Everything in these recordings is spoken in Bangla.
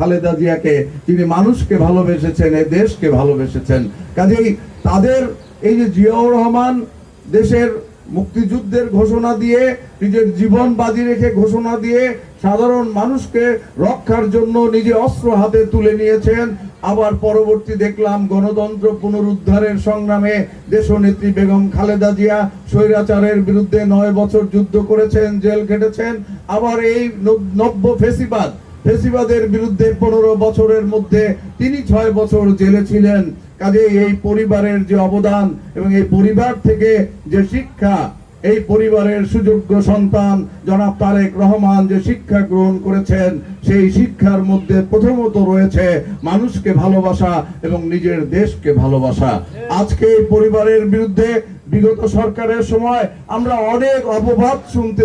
খালেদা জিয়াকে তিনি মানুষকে ভালোবেসেছেন এই দেশকে ভালোবেসেছেন। কাজেই তাদের এই যে জিয়াউর রহমান দেশের মুক্তিযুদ্ধের ঘোষণা দিয়ে, নিজের জীবন বাজি রেখে ঘোষণা দিয়ে সাধারণ মানুষকে রক্ষার জন্য নিজে অস্ত্র হাতে তুলে নিয়েছেন। আবার পরবর্তী দেখলাম গণতন্ত্র পুনরুদ্ধারের সংগ্রামে দেশনেত্রী বেগম খালেদা জিয়া স্বৈরাচারের বিরুদ্ধে নয় বছর যুদ্ধ করেছেন, জেল খেটেছেন। আবার এই নব- নব্য ফেসিবাদ ফেসিবাদের বিরুদ্ধে পনেরো বছরের মধ্যে তিনি ছয় বছর জেলে ছিলেন। কাজে এই পরিবারের যে অবদান এবং এই পরিবার থেকে যে শিক্ষা, এই পরিবারের সুযোগ্য সন্তান জনাব তারেক রহমান যে শিক্ষা গ্রহণ করেছেন, সেই শিক্ষার মধ্যে প্রথমত রয়েছে মানুষকে ভালোবাসা এবং নিজের দেশকে ভালোবাসা। আজকে এই পরিবারের বিরুদ্ধে বিগত সরকারের সময় আমরা অনেক অপবাদ শুনতে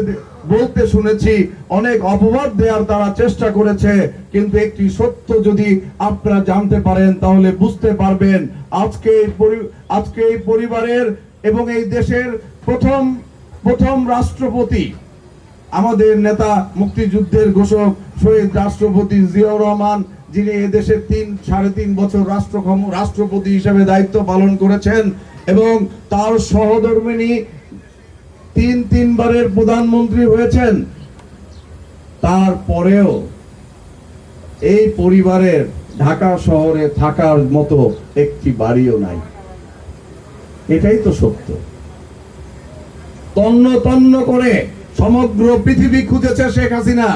বলতে শুনেছি, অনেক অপবাদ দেওয়ার তারা চেষ্টা করেছে, কিন্তু একটি সত্য যদি আপনারা জানতে পারেন, তাহলে বুঝতে পারবেন, আজকে আজকে এই পরিবারের এবং এই দেশের প্রথম প্রথম রাষ্ট্রপতি, আমাদের নেতা মুক্তিযুদ্ধের ঘোষক শহীদ রাষ্ট্রপতি জিয়াউর রহমান, যিনি এদেশের তিন, সাড়ে তিন বছর রাষ্ট্রক্ষম, রাষ্ট্রপতি হিসেবে দায়িত্ব পালন করেছেন এবং তার সহধর্মিনী তিন তিনবারের প্রধানমন্ত্রী হয়েছেন। তারপরেও এই পরিবারের ঢাকা শহরে থাকার মতো একটি বাড়িও নাই। এটাই তো সত্য। তন্ন তন্ন করে সমগ্র পৃথিবী খুঁজেছে শেখ হাসিনা।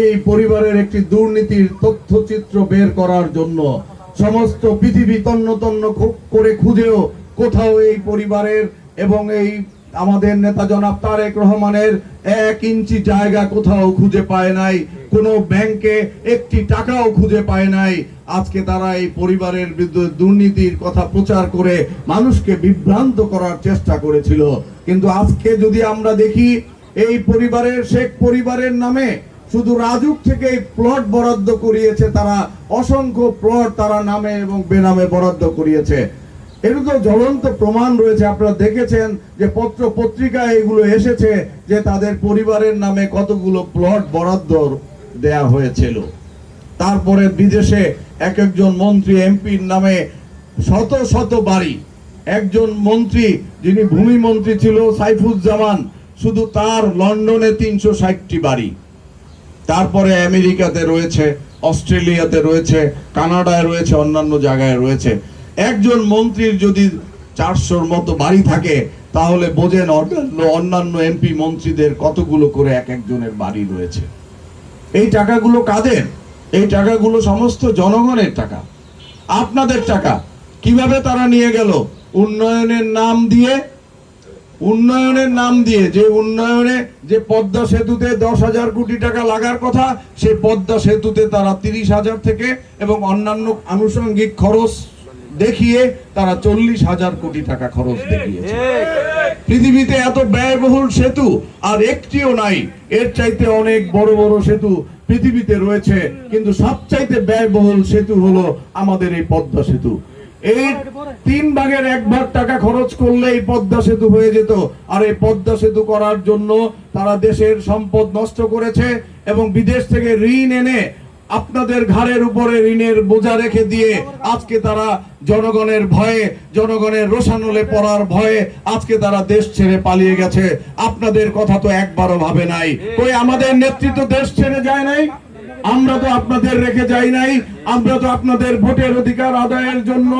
এই পরিবারের একটি দুর্নীতির তথ্যচিত্র বের করার জন্য সমস্ত পৃথিবী তন্ন তন্ন করে খুঁজেও কোথাও এই পরিবারের এবং এই আমাদের নেতা জনাব তারেক রহমানের এক ইঞ্চি জায়গা কোথাও খুঁজে পায় নাই, কোনো ব্যাংকে একটি টাকাও খুঁজে পায় নাই। আজকে তারা এই পরিবারের দুর্নীতির কথা প্রচার করে মানুষকে বিভ্রান্ত করার চেষ্টা করেছিল। কিন্তু আজকে যদি আমরা দেখি, এই পরিবারের শেখ পরিবারের নামে শুধু রাজুক থেকে প্লট বরাদ্দ করিয়েছে তারা, অসংখ্য প্লট তারা নামে এবং বেনামে বরাদ্দ করিয়েছে। এর তো জ্বলন্ত প্রমাণ রয়েছে। আপনারা দেখেছেন যে পত্র পত্রিকায় এগুলো এসেছে যে তাদের পরিবারের নামে কতগুলো প্লট বরাদ্দ দেয়া হয়েছিল। তারপরে বিদেশে এক একজন মন্ত্রী, এমপির নামে শত শত বাড়ি। একজন মন্ত্রী যিনি ভূমি মন্ত্রী ছিল, সাইফুজ্জামান, শুধু তার লন্ডনে তিনশো ষাটটি বাড়ি। তারপরে আমেরিকাতে রয়েছে, অস্ট্রেলিয়াতে রয়েছে, কানাডায় রয়েছে, অন্যান্য জায়গায় রয়েছে। একজন মন্ত্রীর যদি চারশোর মতো বাড়ি থাকে, তাহলে বোঝেন অন্যান্য অন্যান্য এমপি মন্ত্রীদের কতগুলো করে এক একজনের বাড়ি রয়েছে। এই টাকাগুলো কাদের? এই টাকাগুলো সমস্ত জনগণের টাকা। আপনাদের টাকা। কীভাবে তারা নিয়ে গেল? উন্নয়নের নাম দিয়ে, উন্নয়নের নাম দিয়ে যে উন্নয়নে যে পদ্মা সেতুতে দশ হাজার কোটি টাকা লাগার কথা, সেই পদ্মা সেতুতে তারা তিরিশ হাজার থেকে এবং অন্যান্য আনুষঙ্গিক খরচ দেখিয়ে তারা চল্লিশ হাজার কোটি টাকা খরচ দেখিয়েছে। পৃথিবীতে এত ব্যয়বহুল সেতু আর একটিও নাই। এর চাইতে অনেক বড় বড় সেতু পৃথিবীতে রয়েছে কিন্তু সবচাইতে ব্যয়বহুল সেতু হলো আমাদের এই পদ্মা সেতু। এই তিন ভাগের এক ভাগ টাকা খরচ করলে এই পদ্মা সেতু হয়ে যেত। আর এই পদ্মা সেতু করার জন্য তারা দেশের সম্পদ নষ্ট করেছে এবং বিদেশ থেকে ঋণ এনে আপনাদের ঘাড়ের উপরে ঋণের বোঝা রেখে দিয়ে আজকে তারা জনগণের ভয়ে, জনগণের রোশানলে পড়ার ভয়ে আজকে তারা দেশ ছেড়ে পালিয়ে গেছে। আপনাদের কথা তো একবারও ভাবে নাই। কই আমাদের নেতৃত্ব দেশ ছেড়ে যায় নাই? আমরা তো আপনাদের রেখে যাই নাই। আমরা তো আপনাদের ভোটের অধিকার আদায়ের জন্য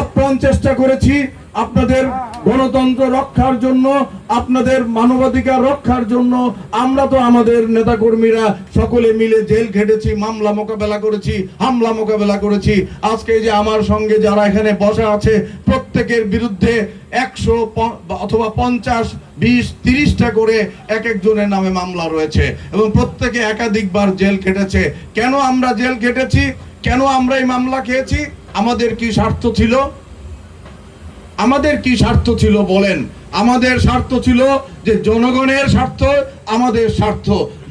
আপ্রাণ চেষ্টা করেছি। আপনাদের গণতন্ত্র রক্ষার জন্য, আপনাদের মানবাধিকার রক্ষার জন্য, আমরা তো আমাদের নেতাকর্মীরা সকলে মিলে জেল খেটেছি, মামলা মোকাবেলা করেছি, হামলা মোকাবেলা করেছি। আজকে যে আমার সঙ্গে যারা এখানে বসা আছে, প্রত্যেকের বিরুদ্ধে একশো অথবা পঞ্চাশ, বিশ, তিরিশটা করে এক একজনের নামে মামলা রয়েছে এবং প্রত্যেকে একাধিকবার জেল খেটেছে। কেন আমরা জেল খেটেছি? কেন আমরা এই মামলা খেয়েছি? আমাদের কি স্বার্থ ছিল? আমাদের কি স্বার্থ ছিল বলেন? আমাদের স্বার্থ ছিল যে জনগণের স্বার্থ আমাদের স্বার্থ।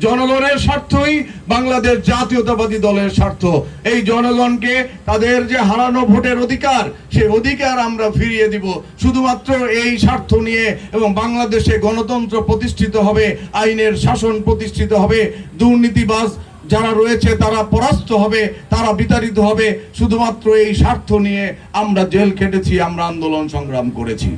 জনগণের স্বার্থই বাংলাদেশ জাতীয়তাবাদী দলের স্বার্থ। এই জনগণকে তাদের যে হারানো ভোটের অধিকার সেই অধিকার আমরা ফিরিয়ে দিব। শুধুমাত্র এই স্বার্থ নিয়ে এবং বাংলাদেশে গণতন্ত্র প্রতিষ্ঠিত হবে, আইনের শাসন প্রতিষ্ঠিত হবে, দুর্নীতিবাজ যারা রয়েছে তারা পরাস্ত হবে, তারা বিতাড়িত হবে। শুধুমাত্র এই স্বার্থ নিয়ে আমরা জেল খেটেছি, আমরা আন্দোলন সংগ্রাম করেছি।